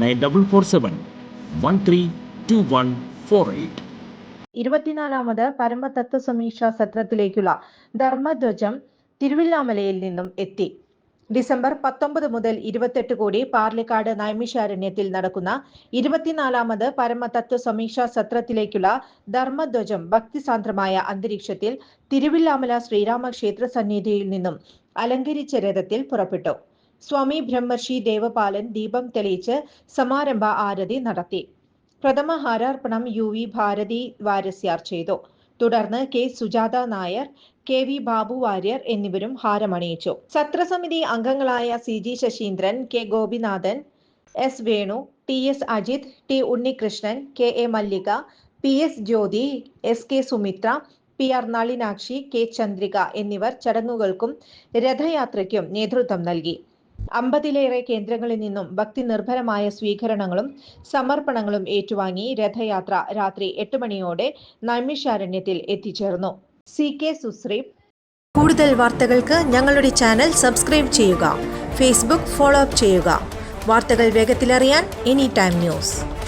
nine double four seven one three two one four eight. ഇരുപത്തിനാലാമത് പരമതത്വ സമീക്ഷ സത്രത്തിലേക്കുള്ള ധർമ്മധ്വജം തിരുവില്ലാമലയിൽ നിന്നും എത്തി. ഡിസംബർ പത്തൊമ്പത് മുതൽ ഇരുപത്തെട്ട് കോടി പാർലിക്കാട് നൈമിഷാരണ്യത്തിൽ നടക്കുന്ന ഇരുപത്തിനാലാമത് പരമതത്വ സമീക്ഷാ സത്രത്തിലേക്കുള്ള ധർമ്മധ്വജം ഭക്തിസാന്ദ്രമായ അന്തരീക്ഷത്തിൽ തിരുവില്ലാമല ശ്രീരാമക്ഷേത്ര സന്നിധിയിൽ നിന്നും അലങ്കരിച്ച രഥത്തിൽ പുറപ്പെട്ടു. സ്വാമി ബ്രഹ്മർഷി ദേവപാലൻ ദീപം തെളിയിച്ച് സമാരംഭ ആരതി നടത്തി. പ്രഥമ ഹാരാർപ്പണം യു വി ഭാരതി വാരസ്യാർ ചെയ്തു. തുടർന്ന് K Sujatha Nair K V Babu Warrier എന്നിവരും ഹാരമണിയിച്ചു. സത്രസമിതി അംഗങ്ങളായ C G Sasheendran K Gopinathan S Venu T S Ajith T Unnikrishnan K A Mallika P S Jyothi S K Sumithra P R Nalinakshi K Chandrika എന്നിവർ ചടങ്ങുകൾക്കും രഥയാത്രയ്ക്കും നേതൃത്വം നൽകി. അമ്പതിലേറെ കേന്ദ്രങ്ങളിൽ നിന്നും ഭക്തി നിർഭരമായ സ്വീകരണങ്ങളും സമർപ്പണങ്ങളും ഏറ്റുവാങ്ങി രഥയാത്ര രാത്രി എട്ട് മണിയോടെ നൈമിഷാരണ്യത്തിൽ എത്തിച്ചേർന്നു. C K Sushree. കൂടുതൽ വാർത്തകൾക്ക് ഞങ്ങളുടെ ചാനൽ സബ്സ്ക്രൈബ് ചെയ്യുക ഫേസ്ബുക്ക് ഫോളോ അപ്പ് ചെയ്യുക. വാർത്തകൾ വേഗത്തിലറിയാൻ എനി ടൈം ന്യൂസ്.